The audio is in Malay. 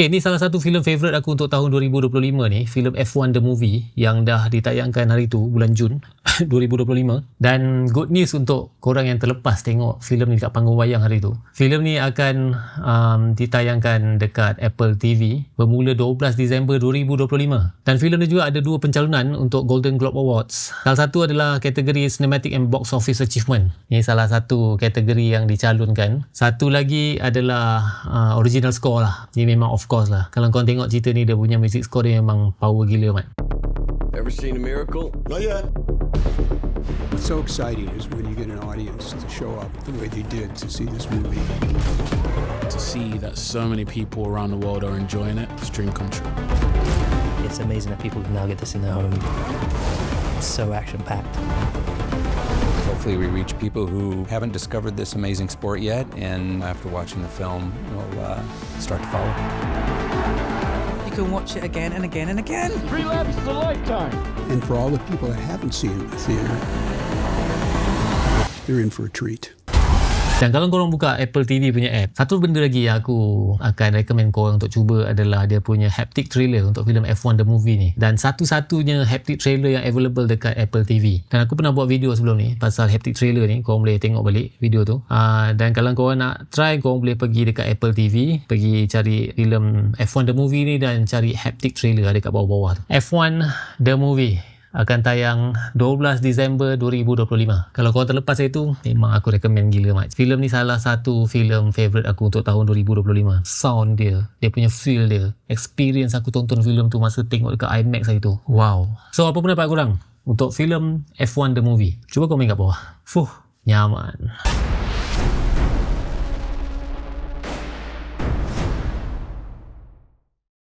Okay, ni salah satu filem favourite aku untuk tahun 2025 ni, filem F1 The Movie yang dah ditayangkan hari tu bulan Jun 2025 dan good news untuk korang yang terlepas tengok filem ni dekat panggung wayang hari tu. Filem ni akan um, ditayangkan dekat Apple TV bermula 12 Disember 2025 dan filem ni juga ada dua pencalonan untuk Golden Globe Awards. Salah satu adalah kategori Cinematic and Box Office Achievement. Ini salah satu kategori yang dicalonkan. Satu lagi adalah uh, original score lah. Ini memang of course lah. Kalau kau tengok cerita ni dia punya music score dia memang power gila mat. Ever seen a miracle? Not yet. What's so exciting is when you get an audience to show up the way they did to see this movie. To see that so many people around the world are enjoying it, it's a dream come true. It's amazing that people can now get this in their home. It's so action packed. Hopefully, we reach people who haven't discovered this amazing sport yet, and after watching the film, will uh, start to follow. You can watch it again and again and again. Three laps is a lifetime. And for all the people that haven't seen it in the theater, they're in for a treat. Dan kalau korang buka Apple TV punya app, satu benda lagi yang aku akan recommend korang untuk cuba adalah dia punya haptic trailer untuk filem F1 The Movie ni. Dan satu-satunya haptic trailer yang available dekat Apple TV. Dan aku pernah buat video sebelum ni pasal haptic trailer ni. Korang boleh tengok balik video tu. Uh, dan kalau korang nak try, korang boleh pergi dekat Apple TV, pergi cari filem F1 The Movie ni dan cari haptic trailer ada kat bawah-bawah tu. F1 The Movie akan tayang 12 Disember 2025. Kalau kau terlepas itu, memang aku recommend gila mat. Filem ni salah satu filem favorite aku untuk tahun 2025. Sound dia, dia punya feel dia, experience aku tonton filem tu masa tengok dekat IMAX hari tu. Wow. So apa pendapat korang untuk filem F1 The Movie? Cuba komen kat bawah. Fuh, nyaman.